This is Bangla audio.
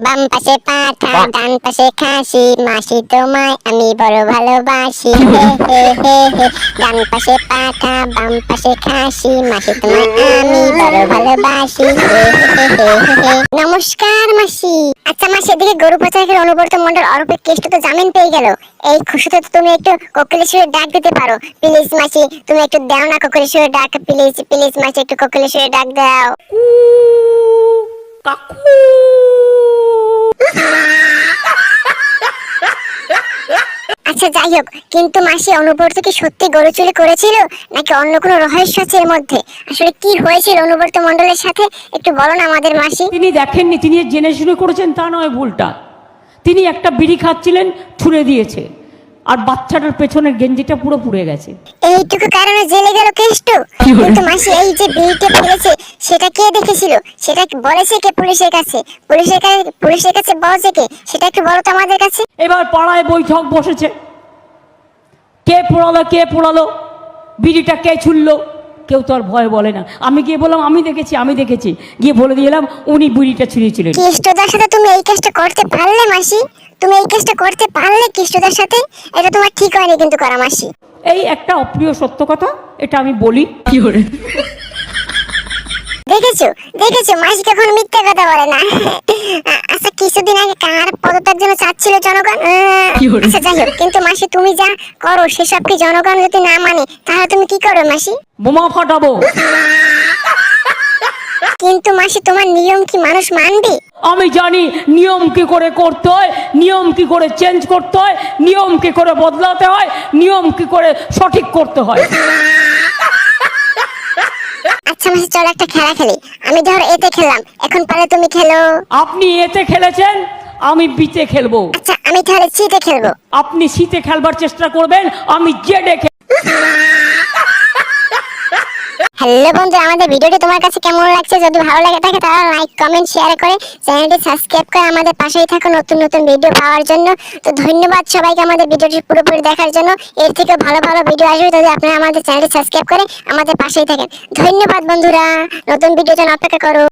বাম পাশে পাঠা ডান পাশে খাসি, মাসি তোমায় আমি বড় ভালোবাসি। ডান পাশে পাঠা বাম পাশে খাসি, মাসি তোমায় আমি বড় ভালোবাসি। নমস্কার, মাসি। আচ্ছা মাসি, এদিকে গরু পাচারের অনুবর্ত মন্ডল অরূপের কেষ্ট তো জামিন পেয়ে গেল। এই খুশিতে তুমি একটু কোকিলেশ্বরের ডাক দিতে পারো। প্লিজ, মাসি, তুমি একটু দাও না কোকিলেশ্বরের ডাক। প্লিজ প্লিজ, মাসি, একটু কোকিলেশ্বরের ডাক দাও। আচ্ছা যাই হোক কিন্তু মাসি অনুবর্ত কি সত্যি গরু চুরি করেছিল? নাকি অন্য কোনো রহস্য আছে এর মধ্যে? আসলে কি হয়েছিল অনুবর্ত মন্ডলের সাথে? একটু বলো না আমাদের মাসি। তিনি দেখেননি তিনি জেনে শুনে করেছেন তা নয় ভুলটা। তিনি একটা বিড়ি খাচ্ছিলেন ছুঁড়ে দিয়েছে। আর বাচ্চাটার পেছনের গেঞ্জিটা পুরো পুড়ে গেছে। এইটুকু কারণে জেলে গেল কেষ্ট? কিন্তু মাসি এই যে বিড়িটা ফেলেছে সেটা কে দেখেছিল? সেটা বলেছে কে পুলিশের কাছে? পুলিশের কাছে পুলিশের কাছে বলছে কে? সেটা একটু বলো তো আমাদের কাছে। এবার পাড়ায় বৈঠক বসেছে। কে পোড়ালো কে পোড়ালো? বিড়িটা কে ছুড়লো? কেউ তো আর ভয় বলে না। আমি গিয়ে বললাম আমি দেখেছি আমি দেখেছি। গিয়ে বলে দিলাম উনি বিড়িটা ছিঁড়েছিলেন। কৃষ্টদার সাথে তুমি এই কাজটা করতে পারলে মাসি? তুমি এই কাজটা করতে পারলে কৃষ্টদার সাথে? এটা তোমার ঠিক হয়নি কিন্তু করা মাসি। এই একটা অপ্রিয় সত্য কথা এটা আমি বলি। কি করে দেখেছ? দেখেছ? মাসি কখনো মিথ্যা কথা বলে না। আচ্ছা কিছুদিন আগে কার পদতার জন্য চাচ্ছিল জনগণ? আচ্ছা যাই হোক কিন্তু মাসি তুমি যা করো সেসব কি জনগণ যদি না মানে তাহলে তুমি কি করো মাসি? বোমা ফাটাবো। কিন্তু মাসি তোমার নিয়ম কি মানুষ মানবে? আমি জানি নিয়ম কি করে করতে হয় নিয়ম কি করে চেঞ্জ করতে হয় নিয়ম কি করে বদলাতে হয় নিয়ম কি করে সঠিক করতে হয়। আচ্ছা মাসি চলো একটা খেলা খেলি। আমি ধর এতে খেললাম। এখন পারে তুমি খেলো। আপনি এতে খেলেছেন আমি বিতে খেলব। আচ্ছা আমি তাহলে সিতে খেলব। আপনি শীতে খেলবার চেষ্টা করবেন আমি জেডে খেল হ্যালো বন্ধু, আমাদের ভিডিওটি তোমার কাছে কেমন লাগছে? যদি ভালো লাগে থাকে তাহলে লাইক কমেন্ট শেয়ার করে চ্যানেলটি সাবস্ক্রাইব করে আমাদের পাশেই থাকো নতুন নতুন ভিডিও পাওয়ার জন্য। তো ধন্যবাদ সবাইকে আমাদের ভিডিওটি পুরোপুরি দেখার জন্য। এর থেকে ভালো ভালো ভিডিও আসবে যদি আপনারা আমাদের চ্যানেলটি সাবস্ক্রাইব করে আমাদের পাশেই থাকেন। ধন্যবাদ বন্ধুরা, নতুন ভিডিও জন্য অপেক্ষা করো।